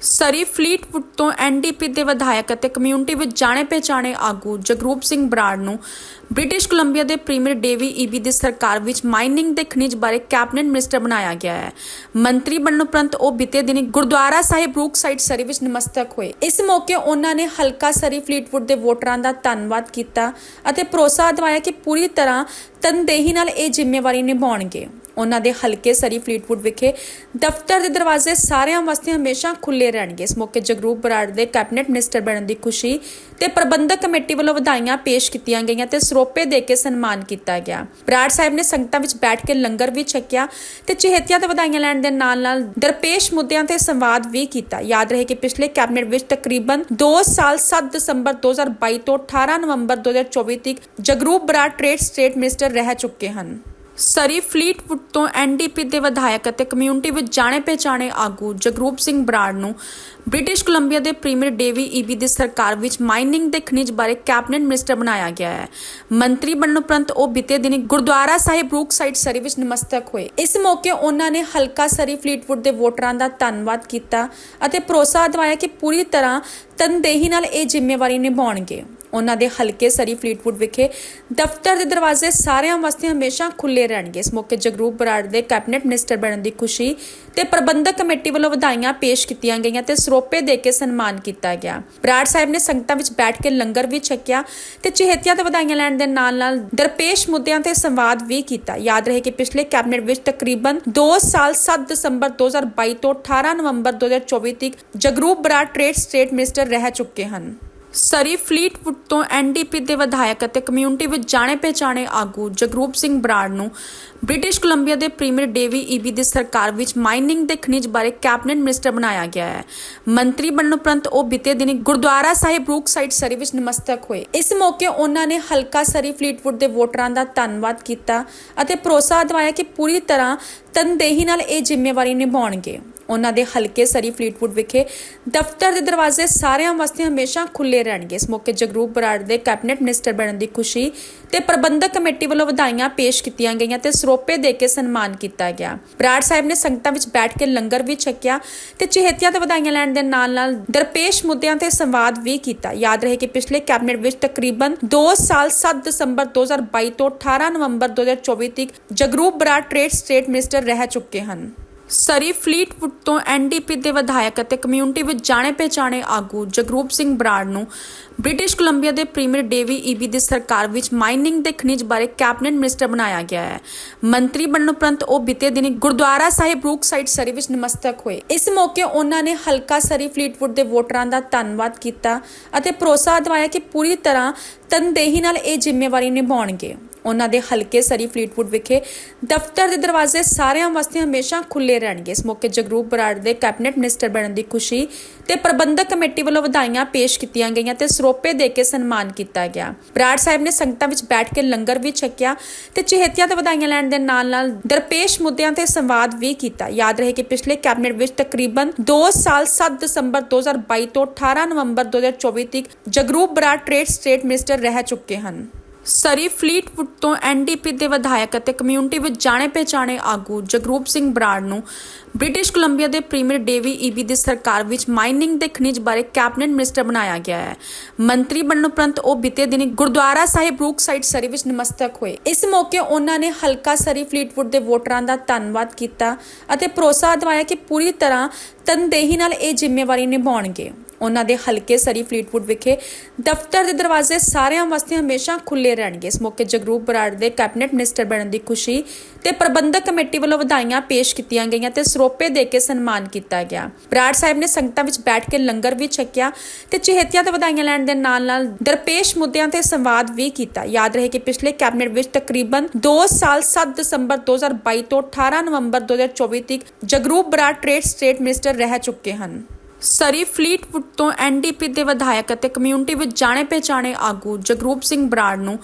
ਸਰੀ Fleetwood ਤੋਂ NDP ਦੇ ਵਿਧਾਇਕ ਅਤੇ ਕਮਿਊਨਿਟੀ ਵਿੱਚ ਜਾਣੇ ਪਛਾਣੇ ਆਗੂ ਜਗਰੂਪ ਸਿੰਘ ਬਰਾੜ ਨੂੰ ਬ੍ਰਿਟਿਸ਼ ਕੋਲੰਬੀਆ ਦੇ ਪ੍ਰੀਮੀਅਰ ਡੇਵੀ ਈਬੀ ਦੀ ਸਰਕਾਰ ਵਿੱਚ ਮਾਈਨਿੰਗ ਦੇ ਖਣਿਜ ਬਾਰੇ ਕੈਬਨਿਟ ਮਿਨਿਸਟਰ ਬਣਾਇਆ ਗਿਆ ਹੈ। ਮੰਤਰੀ ਬਣਨ ਉਪਰੰਤ ਉਹ ਬੀਤੇ ਦਿਨੀ ਗੁਰਦੁਆਰਾ ਸਾਹਿਬ ਰੂਕ ਸਾਈਡ ਸਰੀ ਵਿੱਚ ਨਮਸਤਕ ਹੋਏ। ਇਸ ਮੌਕੇ ਉਹਨਾਂ ਨੇ ਹਲਕਾ ਸਰੀ ਫਲੀਟਵੁੱਡ ਦੇ ਵੋਟਰਾਂ ਦਾ ਧੰਨਵਾਦ ਕੀਤਾ ਅਤੇ ਭਰੋਸਾ ਦਿਵਾਇਆ ਕਿ ਪੂਰੀ ਤਰ੍ਹਾਂ ਤਨਦੇਹੀ ਨਾਲ ਇਹ ਜ਼ਿੰਮੇਵਾਰੀ ਨਿਭਾਉਣਗੇ। ਉਹਨਾਂ ਦੇ ਹਲਕੇ ਸਰੀ ਫਲੀਟਵੁੱਡ ਵਿਖੇ ਦਫ਼ਤਰ ਦੇ ਦਰਵਾਜ਼ੇ ਸਾਰਿਆਂ ਵਾਸਤੇ ਹਮੇਸ਼ਾ ਖੁੱਲੇ ਰਹਿਣਗੇ। ਇਸ ਮੌਕੇ ਜਗਰੂਪ ਬਰਾੜ ਦੇ ਕੈਬਨਿਟ ਮਿਨਿਸਟਰ ਬਣਨ ਦੀ ਖੁਸ਼ੀ ਤੇ ਪ੍ਰਬੰਧਕ ਕਮੇਟੀ ਵੱਲੋਂ ਵਧਾਈਆਂ ਪੇਸ਼ ਕੀਤੀਆਂ ਗਈਆਂ ਤੇ ਸਰੋਪੇ ਦੇ ਕੇ ਸਨਮਾਨ ਕੀਤਾ ਗਿਆ। ਬਰਾੜ ਸਾਹਿਬ ਨੇ ਸੰਗਤਾਂ ਵਿੱਚ ਬੈਠ ਕੇ ਲੰਗਰ ਵੀ ਛਕਿਆ ਤੇ ਚਹੇਤੀਆਂ ਤੇ ਵਧਾਈਆਂ ਲੈਣ ਦੇ ਨਾਲ ਨਾਲ ਦਰਪੇਸ਼ ਮੁੱਦਿਆਂ ਤੇ ਸੰਵਾਦ ਵੀ ਕੀਤਾ। ਯਾਦ ਰਹੇ ਕਿ ਪਿਛਲੇ ਕੈਬਨਿਟ ਵਿੱਚ ਤਕਰੀਬਨ 2 ਸਾਲ 7 ਦਸੰਬਰ 2022 ਤੋਂ 18 ਨਵੰਬਰ 2024 ਤੱਕ Jagroop Brar trade state minister ਰਹਿ ਚੁੱਕੇ ਹਨ। ਸਰੀ ਫਲੀਟਵੁੱਡ ਤੋਂ ਐਨਡੀਪੀ ਦੇ ਵਿਧਾਇਕ ਅਤੇ ਕਮਿਊਨਿਟੀ ਵਿੱਚ ਜਾਣੇ ਪਛਾਣੇ ਆਗੂ ਜਗਰੂਪ ਸਿੰਘ ਬਰਾੜ ਨੂੰ ਬ੍ਰਿਟਿਸ਼ ਕੋਲੰਬੀਆ ਦੇ ਪ੍ਰੀਮੀਅਰ ਡੇਵੀ ਈਬੀ ਦੀ ਸਰਕਾਰ ਵਿੱਚ ਮਾਈਨਿੰਗ ਦੇ ਖਣਿਜ ਬਾਰੇ ਕੈਬਨਿਟ ਮਿਨਿਸਟਰ ਬਣਾਇਆ ਗਿਆ ਹੈ। ਮੰਤਰੀ ਬਣਨ ਉਪਰੰਤ ਉਹ ਬੀਤੇ ਦਿਨੀ ਗੁਰਦੁਆਰਾ ਸਾਹਿਬ ਰੂਕ ਸਾਈਡ ਸਰੀ ਵਿੱਚ ਨਮਸਤਕ ਹੋਏ। ਇਸ ਮੌਕੇ ਉਹਨਾਂ ਨੇ ਹਲਕਾ ਸਰੀ ਫਲੀਟਵੁੱਡ ਦੇ ਵੋਟਰਾਂ ਦਾ ਧੰਨਵਾਦ ਕੀਤਾ ਅਤੇ ਭਰੋਸਾ ਦਿਵਾਇਆ ਕਿ ਪੂਰੀ ਤਰ੍ਹਾਂ ਤਨਦੇਹੀ ਨਾਲ ਇਹ ਜ਼ਿੰਮੇਵਾਰੀ ਨਿਭਾਉਣਗੇ। ਉਹਨਾਂ ਦੇ ਹਲਕੇ ਸਰੀ ਫਲੀਟਵੁੱਡ ਵਿਖੇ ਦਫ਼ਤਰ ਦੇ ਦਰਵਾਜ਼ੇ ਸਾਰਿਆਂ ਵਾਸਤੇ ਹਮੇਸ਼ਾ ਖੁੱਲੇ ਰਹਿਣਗੇ। ਇਸ ਮੌਕੇ ਜਗਰੂਪ ਬਰਾੜ ਦੇ ਕੈਬਨਿਟ ਮਿਨਿਸਟਰ ਬਣਨ ਦੀ ਖੁਸ਼ੀ ਤੇ ਪ੍ਰਬੰਧਕ ਕਮੇਟੀ ਵੱਲੋਂ ਵਧਾਈਆਂ ਪੇਸ਼ ਕੀਤੀਆਂ ਗਈਆਂ ਤੇ ਸਰੋਪੇ ਦੇ ਕੇ ਸਨਮਾਨ ਕੀਤਾ ਗਿਆ। ਬਰਾੜ ਸਾਹਿਬ ਨੇ ਸੰਗਤਾਂ ਵਿੱਚ ਬੈਠ ਕੇ ਲੰਗਰ ਵੀ ਛਕਿਆ ਤੇ ਚਹੇਤੀਆਂ ਤੇ ਵਧਾਈਆਂ ਲੈਣ ਦੇ ਨਾਲ ਨਾਲ ਦਰਪੇਸ਼ ਮੁੱਦਿਆਂ ਤੇ ਸੰਵਾਦ ਵੀ ਕੀਤਾ। ਯਾਦ ਰਹੇ ਕਿ ਪਿਛਲੇ ਕੈਬਨਿਟ ਵਿੱਚ ਤਕਰੀਬਨ 2 ਸਾਲ 7 ਦਸੰਬਰ 2022 ਤੋਂ 18 ਨਵੰਬਰ 2024 ਤੱਕ Jagroop Brar trade state minister ਰਹਿ ਚੁੱਕੇ ਹਨ। ਸਰੀ ਫਲੀਟਵੁੱਡ ਤੋਂ ਐਨਡੀਪੀ ਦੇ ਵਿਧਾਇਕ ਅਤੇ ਕਮਿਊਨਿਟੀ ਵਿੱਚ ਜਾਣੇ ਪਛਾਣੇ ਆਗੂ ਜਗਰੂਪ ਸਿੰਘ ਬਰਾੜ ਨੂੰ ਬ੍ਰਿਟਿਸ਼ ਕੋਲੰਬੀਆ ਦੇ ਪ੍ਰੀਮੀਅਰ ਡੇਵੀ ਈਬੀ ਦੀ ਸਰਕਾਰ ਵਿੱਚ ਮਾਈਨਿੰਗ ਦੇ ਖਣਿਜ ਬਾਰੇ ਕੈਬਨਿਟ ਮਿਨਿਸਟਰ ਬਣਾਇਆ ਗਿਆ ਹੈ। ਮੰਤਰੀ ਬਣਨ ਉਪਰੰਤ ਉਹ ਬੀਤੇ ਦਿਨੀ ਗੁਰਦੁਆਰਾ ਸਾਹਿਬ ਰੂਕ ਸਾਈਡ ਸਰੀ ਵਿੱਚ ਨਮਸਤਕ ਹੋਏ। ਇਸ ਮੌਕੇ ਉਹਨਾਂ ਨੇ ਹਲਕਾ ਸਰੀ ਫਲੀਟਵੁੱਡ ਦੇ ਵੋਟਰਾਂ ਦਾ ਧੰਨਵਾਦ ਕੀਤਾ ਅਤੇ ਭਰੋਸਾ ਦਿਵਾਇਆ ਕਿ ਪੂਰੀ ਤਰ੍ਹਾਂ ਤਨਦੇਹੀ ਨਾਲ ਇਹ ਜ਼ਿੰਮੇਵਾਰੀ ਨਿਭਾਉਣਗੇ। ਉਹਨਾਂ ਦੇ ਹਲਕੇ ਸਰੀ ਫਲੀਟਵੁੱਡ ਵਿਖੇ ਦਫ਼ਤਰ ਦੇ ਦਰਵਾਜ਼ੇ ਸਾਰਿਆਂ ਵਾਸਤੇ ਹਮੇਸ਼ਾ ਖੁੱਲੇ ਰਹਿਣਗੇ। ਇਸ ਮੌਕੇ ਜਗਰੂਪ ਬਰਾੜ ਦੇ ਕੈਬਨਿਟ ਮਿਨਿਸਟਰ ਬਣਨ ਦੀ ਖੁਸ਼ੀ ਤੇ ਪ੍ਰਬੰਧਕ ਕਮੇਟੀ ਵੱਲੋਂ ਵਧਾਈਆਂ ਪੇਸ਼ ਕੀਤੀਆਂ ਗਈਆਂ ਤੇ ਸਰੋਪੇ ਦੇ ਕੇ ਸਨਮਾਨ ਕੀਤਾ ਗਿਆ। ਬਰਾੜ ਸਾਹਿਬ ਨੇ ਸੰਗਤਾਂ ਵਿੱਚ ਬੈਠ ਕੇ ਲੰਗਰ ਵੀ ਛਕਿਆ ਤੇ ਚਹੇਤੀਆਂ ਤੇ ਵਧਾਈਆਂ ਲੈਣ ਦੇ ਨਾਲ ਨਾਲ ਦਰਪੇਸ਼ ਮੁੱਦਿਆਂ ਤੇ ਸੰਵਾਦ ਵੀ ਕੀਤਾ। ਯਾਦ ਰਹੇ ਕਿ ਪਿਛਲੇ ਕੈਬਨਿਟ ਵਿੱਚ ਤਕਰੀਬਨ 2 ਸਾਲ 7 ਦਸੰਬਰ 2022 ਤੋਂ 18 ਨਵੰਬਰ 2024 ਤੱਕ Jagroop Brar trade state minister ਰਹਿ ਚੁੱਕੇ ਹਨ। ਸਰੀ ਫਲੀਟਵੁੱਡ ਤੋਂ ਐਨਡੀਪੀ ਦੇ ਵਿਧਾਇਕ ਅਤੇ ਕਮਿਊਨਿਟੀ ਵਿੱਚ ਜਾਣੇ ਪਛਾਣੇ ਆਗੂ ਜਗਰੂਪ ਸਿੰਘ ਬਰਾੜ ਨੂੰ ਬ੍ਰਿਟਿਸ਼ ਕੋਲੰਬੀਆ ਦੇ ਪ੍ਰੀਮੀਅਰ ਡੇਵੀ ਈਬੀ ਦੀ ਸਰਕਾਰ ਵਿੱਚ ਮਾਈਨਿੰਗ ਦੇ ਖਣਿਜ ਬਾਰੇ ਕੈਬਨਿਟ ਮਿਨਿਸਟਰ ਬਣਾਇਆ ਗਿਆ ਹੈ। ਮੰਤਰੀ ਬਣਨ ਉਪਰੰਤ ਉਹ ਬੀਤੇ ਦਿਨੀ ਗੁਰਦੁਆਰਾ ਸਾਹਿਬ ਰੂਕ ਸਾਈਡ ਸਰੀ ਵਿੱਚ ਨਮਸਤਕ ਹੋਏ। ਇਸ ਮੌਕੇ ਉਹਨਾਂ ਨੇ ਹਲਕਾ ਸਰੀ ਫਲੀਟਵੁੱਡ ਦੇ ਵੋਟਰਾਂ ਦਾ ਧੰਨਵਾਦ ਕੀਤਾ ਅਤੇ ਭਰੋਸਾ ਦਿਵਾਇਆ ਕਿ ਪੂਰੀ ਤਰ੍ਹਾਂ ਤਨਦੇਹੀ ਨਾਲ ਇਹ ਜ਼ਿੰਮੇਵਾਰੀ ਨਿਭਾਉਣਗੇ। ਉਹਨਾਂ ਦੇ ਹਲਕੇ ਸਰੀ ਫਲੀਟਵੁੱਡ ਵਿਖੇ ਦਫ਼ਤਰ ਦੇ ਦਰਵਾਜ਼ੇ ਸਾਰਿਆਂ ਵਾਸਤੇ ਹਮੇਸ਼ਾ ਖੁੱਲੇ ਰਹਿਣਗੇ। ਇਸ ਮੌਕੇ ਜਗਰੂਪ ਬਰਾੜ ਦੇ ਕੈਬਨਿਟ ਮਿਨਿਸਟਰ ਬਣਨ ਦੀ ਖੁਸ਼ੀ ਤੇ ਪ੍ਰਬੰਧਕ ਕਮੇਟੀ ਵੱਲੋਂ ਵਧਾਈਆਂ ਪੇਸ਼ ਕੀਤੀਆਂ ਗਈਆਂ ਤੇ ਸਰੋਪੇ ਦੇ ਕੇ ਸਨਮਾਨ ਕੀਤਾ ਗਿਆ। ਬਰਾੜ ਸਾਹਿਬ ਨੇ ਸੰਗਤਾਂ ਵਿੱਚ ਬੈਠ ਕੇ ਲੰਗਰ ਵੀ ਛਕਿਆ ਤੇ ਚਹੇਤੀਆਂ ਤੇ ਵਧਾਈਆਂ ਲੈਣ ਦੇ ਨਾਲ ਨਾਲ ਦਰਪੇਸ਼ ਮੁੱਦਿਆਂ ਤੇ ਸੰਵਾਦ ਵੀ ਕੀਤਾ। ਯਾਦ ਰਹੇ ਕਿ ਪਿਛਲੇ ਕੈਬਨਿਟ ਵਿੱਚ ਤਕਰੀਬਨ 2 ਸਾਲ 7 ਦਸੰਬਰ 2022 ਤੋਂ 18 ਨਵੰਬਰ 2024 ਤੱਕ Jagroop Brar trade state minister ਰਹਿ ਚੁੱਕੇ ਹਨ। ਸਰੀ ਫਲੀਟਵੁੱਡ ਤੋਂ ਐਨਡੀਪੀ ਦੇ ਵਿਧਾਇਕ ਅਤੇ ਕਮਿਊਨਿਟੀ ਵਿੱਚ ਜਾਣੇ ਪਛਾਣੇ ਆਗੂ ਜਗਰੂਪ ਸਿੰਘ ਬਰਾੜ ਨੂੰ ਬ੍ਰਿਟਿਸ਼ ਕੋਲੰਬੀਆ ਦੇ ਪ੍ਰੀਮੀਅਰ ਡੇਵੀ ਈਬੀ ਦੀ ਸਰਕਾਰ ਵਿੱਚ ਮਾਈਨਿੰਗ ਦੇ ਖਣਿਜ ਬਾਰੇ ਕੈਬਨਿਟ ਮਿਨਿਸਟਰ ਬਣਾਇਆ ਗਿਆ ਹੈ। ਮੰਤਰੀ ਬਣਨ ਉਪਰੰਤ ਉਹ ਬੀਤੇ ਦਿਨੀ ਗੁਰਦੁਆਰਾ ਸਾਹਿਬ ਰੂਕ ਸਾਈਡ ਸਰੀ ਵਿੱਚ ਨਮਸਤਕ ਹੋਏ। ਇਸ ਮੌਕੇ ਉਹਨਾਂ ਨੇ ਹਲਕਾ ਸਰੀ ਫਲੀਟਵੁੱਡ ਦੇ ਵੋਟਰਾਂ ਦਾ ਧੰਨਵਾਦ ਕੀਤਾ ਅਤੇ ਭਰੋਸਾ ਦਿਵਾਇਆ ਕਿ ਪੂਰੀ ਤਰ੍ਹਾਂ ਤਨਦੇਹੀ ਨਾਲ ਇਹ ਜ਼ਿੰਮੇਵਾਰੀ ਨਿਭਾਉਣਗੇ। ਉਹਨਾਂ ਦੇ ਹਲਕੇ ਸਰੀ ਫਲੀਟਵੁੱਡ ਵਿਖੇ ਦਫ਼ਤਰ ਦੇ ਦਰਵਾਜ਼ੇ ਸਾਰਿਆਂ ਵਾਸਤੇ ਹਮੇਸ਼ਾ ਖੁੱਲੇ ਰਹਿਣਗੇ। ਇਸ ਮੌਕੇ ਜਗਰੂਪ ਬਰਾੜ ਦੇ ਕੈਬਨਿਟ ਮਿਨਿਸਟਰ ਬਣਨ ਦੀ ਖੁਸ਼ੀ ਤੇ ਪ੍ਰਬੰਧਕ ਕਮੇਟੀ ਵੱਲੋਂ ਵਧਾਈਆਂ ਪੇਸ਼ ਕੀਤੀਆਂ ਗਈਆਂ ਤੇ ਸਰੋਪੇ ਦੇ ਕੇ ਸਨਮਾਨ ਕੀਤਾ ਗਿਆ। ਬਰਾੜ ਸਾਹਿਬ ਨੇ ਸੰਗਤਾਂ ਵਿੱਚ ਬੈਠ ਕੇ ਲੰਗਰ ਵੀ ਛਕਿਆ ਤੇ ਚਹੇਤੀਆਂ ਤੇ ਵਧਾਈਆਂ ਲੈਣ ਦੇ ਨਾਲ ਨਾਲ ਦਰਪੇਸ਼ ਮੁੱਦਿਆਂ ਤੇ ਸੰਵਾਦ ਵੀ ਕੀਤਾ। ਯਾਦ ਰਹੇ ਕਿ ਪਿਛਲੇ ਕੈਬਨਿਟ ਵਿੱਚ ਤਕਰੀਬਨ 2 ਸਾਲ 7 ਦਸੰਬਰ 2022 ਤੋਂ 18 ਨਵੰਬਰ 2024 ਤੱਕ Jagroop Brar trade state minister ਰਹਿ ਚੁੱਕੇ ਹਨ। ਸਰੀ ਫਲੀਟਵੁੱਡ ਤੋਂ ਐਨਡੀਪੀ ਦੇ ਵਿਧਾਇਕ ਅਤੇ ਕਮਿਊਨਿਟੀ ਵਿੱਚ ਜਾਣੇ ਪਛਾਣੇ ਆਗੂ ਜਗਰੂਪ ਸਿੰਘ ਬਰਾੜ ਨੂੰ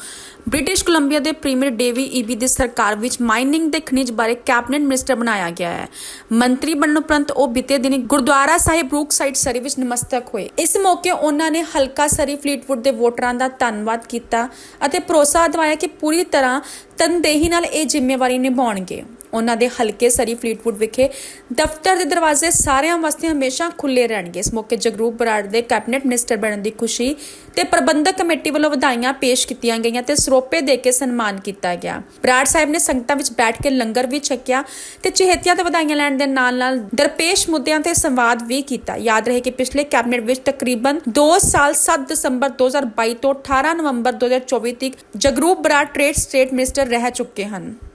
ਬ੍ਰਿਟਿਸ਼ ਕੋਲੰਬੀਆ ਦੇ ਪ੍ਰੀਮੀਅਰ ਡੇਵੀ ਈਬੀ ਦੀ ਸਰਕਾਰ ਵਿੱਚ ਮਾਈਨਿੰਗ ਦੇ ਖਣਿਜ ਬਾਰੇ ਕੈਬਨਿਟ ਮਿਨਿਸਟਰ ਬਣਾਇਆ ਗਿਆ ਹੈ। ਮੰਤਰੀ ਬਣਨ ਉਪਰੰਤ ਉਹ ਬੀਤੇ ਦਿਨੀ ਗੁਰਦੁਆਰਾ ਸਾਹਿਬ ਰੂਕ ਸਾਈਡ ਸਰੀ ਵਿੱਚ ਨਮਸਤਕ ਹੋਏ। ਇਸ ਮੌਕੇ ਉਹਨਾਂ ਨੇ ਹਲਕਾ ਸਰੀ ਫਲੀਟਵੁੱਡ ਦੇ ਵੋਟਰਾਂ ਦਾ ਧੰਨਵਾਦ ਕੀਤਾ ਅਤੇ ਭਰੋਸਾ ਦਿਵਾਇਆ ਕਿ ਪੂਰੀ ਤਰ੍ਹਾਂ ਤਨਦੇਹੀ ਨਾਲ ਇਹ ਜ਼ਿੰਮੇਵਾਰੀ ਨਿਭਾਉਣਗੇ। ਉਹਨਾਂ ਦੇ ਹਲਕੇ ਸਰੀ ਫਲੀਟਵੁੱਡ ਵਿਖੇ ਦਫ਼ਤਰ ਦੇ ਦਰਵਾਜ਼ੇ ਸਾਰਿਆਂ ਵਾਸਤੇ ਹਮੇਸ਼ਾ ਖੁੱਲੇ ਰਹਿਣਗੇ। ਇਸ ਮੌਕੇ ਜਗਰੂਪ ਬਰਾੜ ਦੇ ਕੈਬਨਿਟ ਮਿਨਿਸਟਰ ਬਣਨ ਦੀ ਖੁਸ਼ੀ ਤੇ ਪ੍ਰਬੰਧਕ ਕਮੇਟੀ ਵੱਲੋਂ ਵਧਾਈਆਂ ਪੇਸ਼ ਕੀਤੀਆਂ ਗਈਆਂ ਤੇ ਸਰੋਪੇ ਦੇ ਕੇ ਸਨਮਾਨ ਕੀਤਾ ਗਿਆ। ਬਰਾੜ ਸਾਹਿਬ ਨੇ ਸੰਗਤਾਂ ਵਿੱਚ ਬੈਠ ਕੇ ਲੰਗਰ ਵੀ ਛਕਿਆ ਤੇ ਚਹੇਤੀਆਂ ਤੇ ਵਧਾਈਆਂ ਲੈਣ ਦੇ ਨਾਲ ਨਾਲ ਦਰਪੇਸ਼ ਮੁੱਦਿਆਂ ਤੇ ਸੰਵਾਦ ਵੀ ਕੀਤਾ। ਯਾਦ ਰਹੇ ਕਿ ਪਿਛਲੇ ਕੈਬਨਿਟ ਵਿੱਚ ਤਕਰੀਬਨ 2 ਸਾਲ 7 ਦਸੰਬਰ 2022 ਤੋਂ 18 ਨਵੰਬਰ 2024 ਤੱਕ Jagroop Brar trade state minister ਰਹਿ ਚੁੱਕੇ ਹਨ।